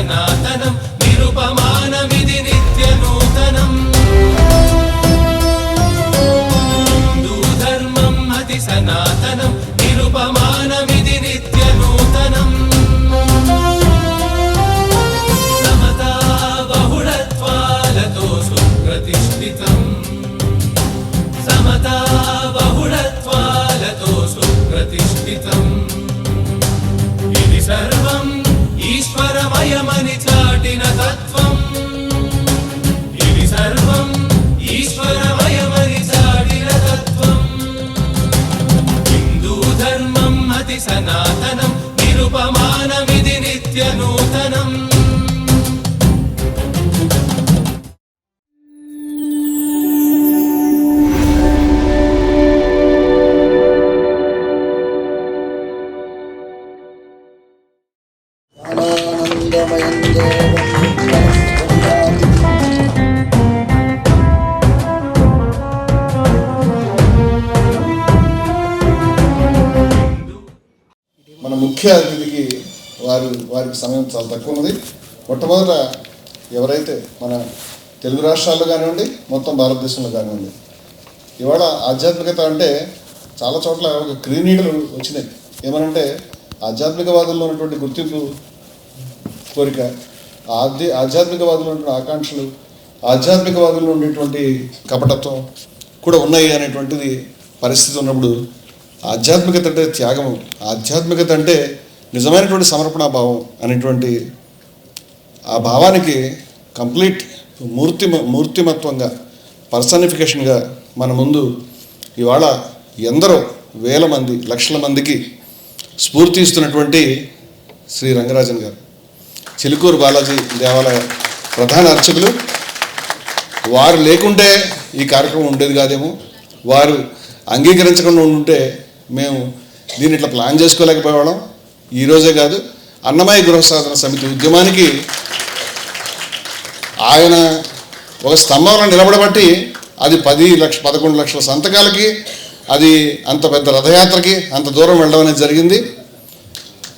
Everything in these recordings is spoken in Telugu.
సనాతనం నిరుపమానమిది నిత్య నూతనం. హిందూ ధర్మం అతి సనాతనం ముఖ్య అతిథికి వారు వారికి సమయం చాలా తక్కువ ఉన్నది. మొట్టమొదట ఎవరైతే మన తెలుగు రాష్ట్రాల్లో కానివ్వండి మొత్తం భారతదేశంలో కానివ్వండి ఇవాళ ఆధ్యాత్మికత అంటే చాలా చోట్ల ఒక క్రీనీడలు వచ్చినాయి ఏమనంటే ఆధ్యాత్మికవాదుల్లో ఉన్నటువంటి గుర్తింపు కోరిక ఆధ్య ఆధ్యాత్మికవాదులు ఉన్నటువంటి ఆకాంక్షలు ఆధ్యాత్మికవాదుల్లో ఉండేటువంటి కపటత్వం కూడా ఉన్నాయి అనేటువంటిది పరిస్థితి ఉన్నప్పుడు ఆధ్యాత్మికత అంటే త్యాగం ఆధ్యాత్మికత అంటే నిజమైనటువంటి సమర్పణ భావం అనేటువంటి ఆ భావానికి కంప్లీట్ మూర్తి మూర్తిమత్వంగా పర్సనిఫికేషన్గా మన ముందు ఇవాళ ఎందరో వేల మంది లక్షల మందికి స్ఫూర్తి ఇస్తున్నటువంటి శ్రీ రంగరాజన్ గారు. చిలుకూరు బాలాజీ దేవాలయ ప్రధాన అర్చకులు. వారు లేకుంటే ఈ కార్యక్రమం ఉండేది కాదేమో. వారు అంగీకరించకుండా ఉంటే మేము దీన్ని ఇట్లా ప్లాన్ చేసుకోలేకపోయేవాళ్ళం. ఈరోజే కాదు అన్నమయ్య గృహ సాధన సమితి ఉద్యమానికి ఆయన ఒక స్తంభంలో నిలబడబట్టి అది పది లక్ష పదకొండు లక్షల సంతకాలకి అది అంత పెద్ద రథయాత్రకి అంత దూరం వెళ్ళడం అనేది జరిగింది.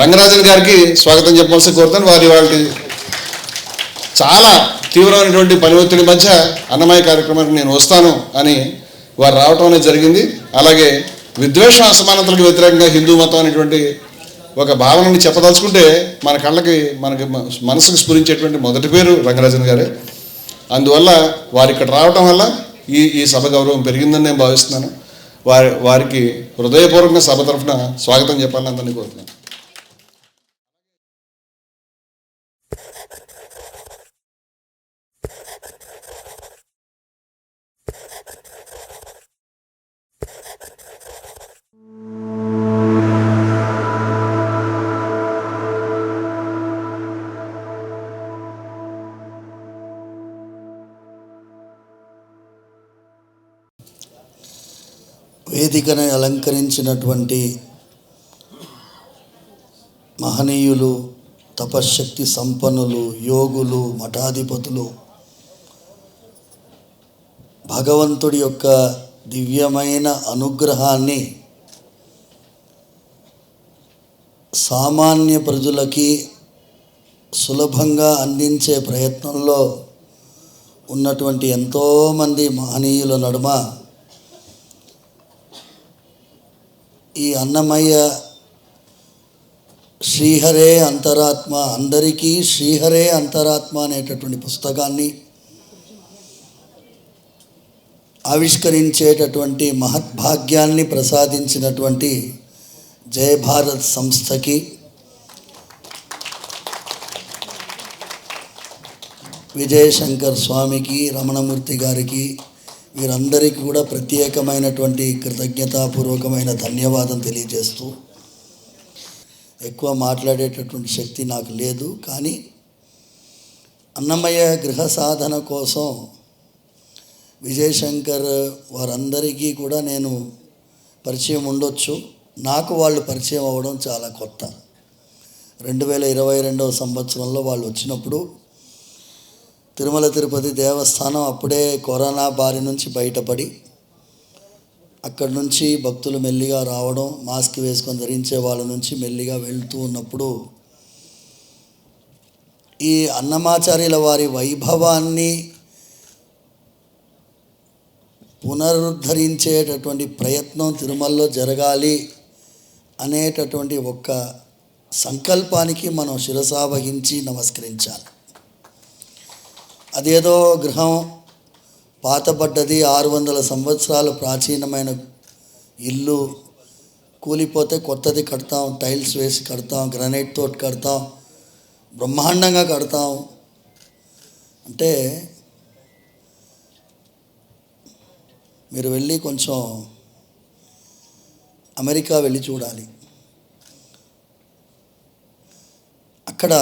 రంగరాజన్ గారికి స్వాగతం చెప్పవలసి కోరుతాను. వారి వాళ్ళకి చాలా తీవ్రమైనటువంటి పని ఒత్తిడి మధ్య అన్నమయ్య కార్యక్రమానికి నేను వస్తాను అని వారు రావటం అనేది జరిగింది. అలాగే విద్వేష అసమానతలకు వ్యతిరేకంగా హిందూ మతం అనేటువంటి ఒక భావనని చెప్పదలుచుకుంటే మన కళ్ళకి మనకి మనసుకు స్ఫురించేటువంటి మొదటి పేరు రంగరాజన్ గారే. అందువల్ల వారు ఇక్కడ రావటం వల్ల ఈ ఈ సభ గౌరవం పెరిగిందని నేను భావిస్తున్నాను. వారి వారికి హృదయపూర్వకంగా సభ తరఫున స్వాగతం చెప్పాలని అందరినీ కోరుతున్నాను. వేదికను అలంకరించినటువంటి మహనీయులు తపశ్శక్తి సంపన్నులు యోగులు మఠాధిపతులు భగవంతుడి యొక్క దివ్యమైన అనుగ్రహాన్ని సామాన్య ప్రజలకి సులభంగా అందించే ప్రయత్నంలో ఉన్నటువంటి ఎంతోమంది మహనీయుల నడుమ ఈ అన్నమయ్య శ్రీహరే అంతరాత్మ అందరికీ శ్రీహరే అంతరాత్మ అనేటటువంటి పుస్తకాన్ని ఆవిష్కరించేటటువంటి మహద్భాగ్యాన్ని ప్రసాదించినటువంటి జయ భారత్ సంస్థకి విజయశంకర్ స్వామికి రమణమూర్తి గారికి వీరందరికీ కూడా ప్రత్యేకమైనటువంటి కృతజ్ఞతాపూర్వకమైన ధన్యవాదం తెలియజేస్తూ ఎక్కువ మాట్లాడేటటువంటి శక్తి నాకు లేదు. కానీ అన్నమయ్య గృహ సాధన కోసం విజయశంకర్ వారందరికీ కూడా నేను పరిచయం ఉండొచ్చు. నాకు వాళ్ళు పరిచయం అవ్వడం చాలా కొత్త. రెండు వేల ఇరవై రెండవ సంవత్సరంలో వాళ్ళు వచ్చినప్పుడు తిరుమల తిరుపతి దేవస్థానం అప్పుడే కరోనా బారి నుంచి బయటపడి అక్కడి నుంచి భక్తులు మెల్లిగా రావడం మాస్క్ వేసుకొని ధరించే వాళ్ళ నుంచి మెల్లిగా వెళ్తూ ఉన్నప్పుడు ఈ అన్నమాచార్యుల వారి వైభవాన్ని పునరుద్ధరించేటటువంటి ప్రయత్నం తిరుమలలో జరగాలి అనేటటువంటి ఒక్క సంకల్పానికి మనం శిరసావహించి నమస్కరించాలి. అదేదో గృహం పాతబడ్డది ఆరు వందల సంవత్సరాలు ప్రాచీనమైన ఇల్లు కూలిపోతే కొత్తది కడతాం టైల్స్ వేసి కడతాం గ్రనైట్ తోటి కడతాం బ్రహ్మాండంగా కడతాం. అంటే మీరు వెళ్ళి కొంచెం అమెరికా వెళ్ళి చూడాలి. అక్కడ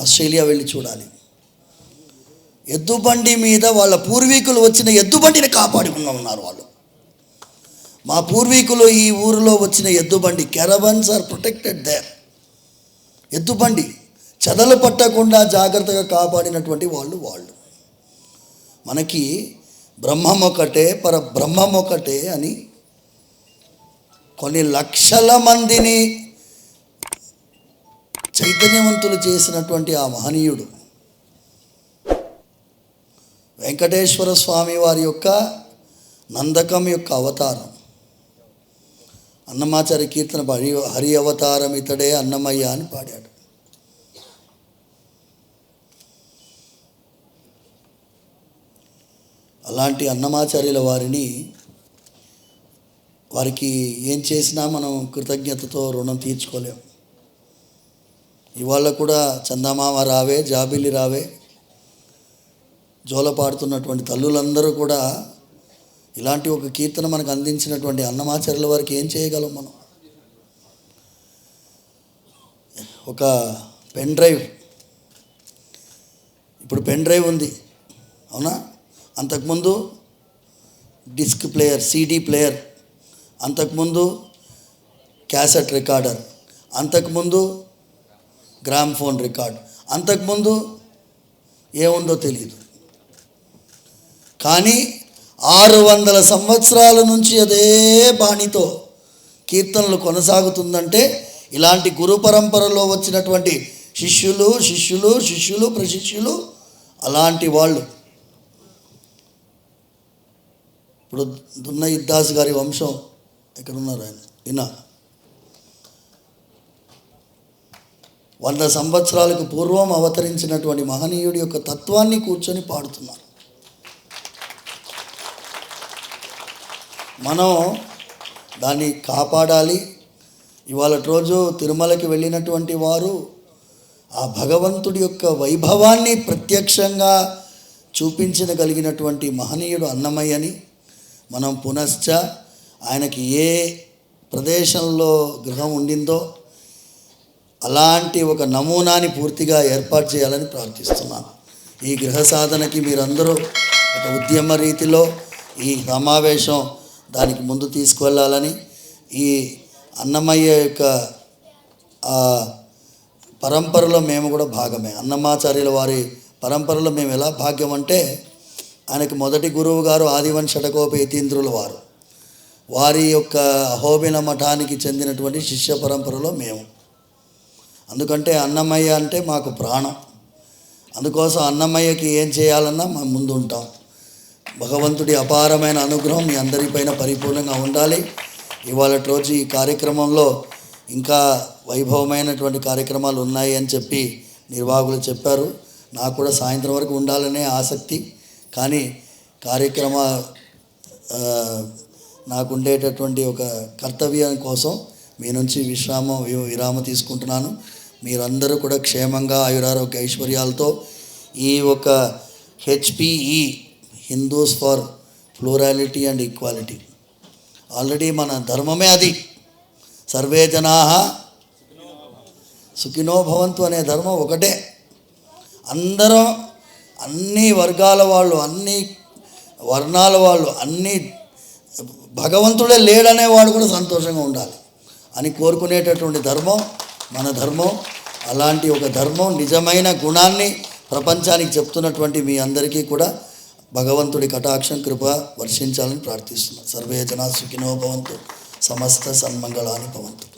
ఆస్ట్రేలియా వెళ్ళి చూడాలి. ఎద్దుబండి మీద వాళ్ళ పూర్వీకులు వచ్చిన ఎద్దుబండిని కాపాడుకుని ఉన్నారు వాళ్ళు. మా పూర్వీకులు ఈ ఊరిలో వచ్చిన ఎద్దుబండి కెరవన్స్ ఆర్ ప్రొటెక్టెడ్ దేర్ ఎద్దుబండి చెదలు పట్టకుండా జాగ్రత్తగా కాపాడినటువంటి వాళ్ళు వాళ్ళు. మనకి బ్రహ్మం ఒకటే పర బ్రహ్మం ఒకటే అని కొన్ని లక్షల మందిని చైతన్యవంతులు చేసినటువంటి ఆ మహనీయుడు వెంకటేశ్వర స్వామి వారి యొక్క నందకం యొక్క అవతారం. అన్నమాచారి కీర్తన హరి హరి అవతారం ఇతడే అన్నమయ్య అని పాడాడు. అలాంటి అన్నమాచార్యుల వారిని వారికి ఏం చేసినా మనం కృతజ్ఞతతో రుణం తీర్చుకోలేము ఇవాళ కూడా చందమామ రావే జాబిలి రావే జోల పాడుతున్నటువంటి తల్లులందరూ కూడా ఇలాంటి ఒక కీర్తన మనకు అందించినటువంటి అన్నమాచార్యుల వారికి ఏం చేయగలం మనం? ఒక పెన్ డ్రైవ్. ఇప్పుడు పెన్ డ్రైవ్ ఉంది. అవునా? అంతకుముందు డిస్క్ ప్లేయర్ సీడీ ప్లేయర్ అంతకుముందు క్యాసెట్ రికార్డర్ అంతకుముందు గ్రామ్ ఫోన్ రికార్డ్ అంతకుముందు ఏముందో తెలియదు కానీ ఆరు వందల సంవత్సరాల నుంచి అదే బాణితో కీర్తనలు కొనసాగుతుందంటే ఇలాంటి గురు పరంపరలో వచ్చినటువంటి శిష్యులు శిష్యులు శిష్యులు ప్రశిష్యులు అలాంటి వాళ్ళు. ఇప్పుడు దున్న ఇద్దాస్ గారి వంశం ఎక్కడున్నారు ఆయన? ఈయన. వంద సంవత్సరాలకు పూర్వం అవతరించినటువంటి మహనీయుడి యొక్క తత్వాన్ని కూర్చొని పాడుతున్నారు. మనం దాన్ని కాపాడాలి. ఇవాళ రోజు తిరుమలకి వెళ్ళినటువంటి వారు ఆ భగవంతుడి యొక్క వైభవాన్ని ప్రత్యక్షంగా చూపించగలిగినటువంటి మహనీయుడు అన్నమయ్యని మనం పునశ్చ ఆయనకి ఏ ప్రదేశంలో గృహం ఉండిందో అలాంటి ఒక నమూనాని పూర్తిగా ఏర్పాటు చేయాలని ప్రార్థిస్తున్నాను. ఈ గృహ సాధనకి మీరందరూ ఒక ఉద్యమ రీతిలో ఈ సమావేశం దానికి ముందు తీసుకువెళ్ళాలని ఈ అన్నమయ్య యొక్క పరంపరలో మేము కూడా భాగమే. అన్నమాచార్యుల వారి పరంపరలో మేము ఎలా భాగ్యం అంటే ఆయనకి మొదటి గురువు గారు ఆదివన్ షటకోపేతీంద్రుల వారు. వారి యొక్క అహోబిన మఠానికి చెందినటువంటి శిష్య పరంపరలో మేము. అందుకంటే అన్నమయ్య అంటే మాకు ప్రాణం. అందుకోసం అన్నమయ్యకి ఏం చేయాలన్నా మేము ముందు ఉంటాం భగవంతుడి అపారమైన అనుగ్రహం మీ అందరిపైన పరిపూర్ణంగా ఉండాలి. ఇవాళ రోజు ఈ కార్యక్రమంలో ఇంకా వైభవమైనటువంటి కార్యక్రమాలు ఉన్నాయి అని చెప్పి నిర్వాహకులు చెప్పారు. నాకు కూడా సాయంత్రం వరకు ఉండాలనే ఆసక్తి. కానీ కార్యక్రమ నాకు ఉండేటటువంటి ఒక కర్తవ్యం కోసం మీ నుంచి విశ్రామం విరామ విరామం తీసుకుంటున్నాను. మీరందరూ కూడా క్షేమంగా ఆయురారోగ్య ఐశ్వర్యాలతో ఈ ఒక HPE Hindus for plurality and equality already మన ధర్మమే అది. సర్వే జనా సుఖినో భవంతు అనే ధర్మం ఒకటే. అందరం అన్ని వర్గాల వాళ్ళు అన్ని వర్ణాల వాళ్ళు అన్ని భగవంతుడే లేడనే వాడు కూడా సంతోషంగా ఉండాలి. అని కోరుకునేటటువంటి ధర్మం మన ధర్మం. అలాంటి ఒక ధర్మం నిజమైన గుణాన్ని ప్రపంచానికి చెప్తున్నటువంటి మీ అందరికీ కూడా భగవంతుడి కటాక్షం కృప వర్షించాలని ప్రార్థిస్తున్నాను సర్వే జనా సుఖినో భవంతు. సమస్త సన్మంగళాని భవంతు.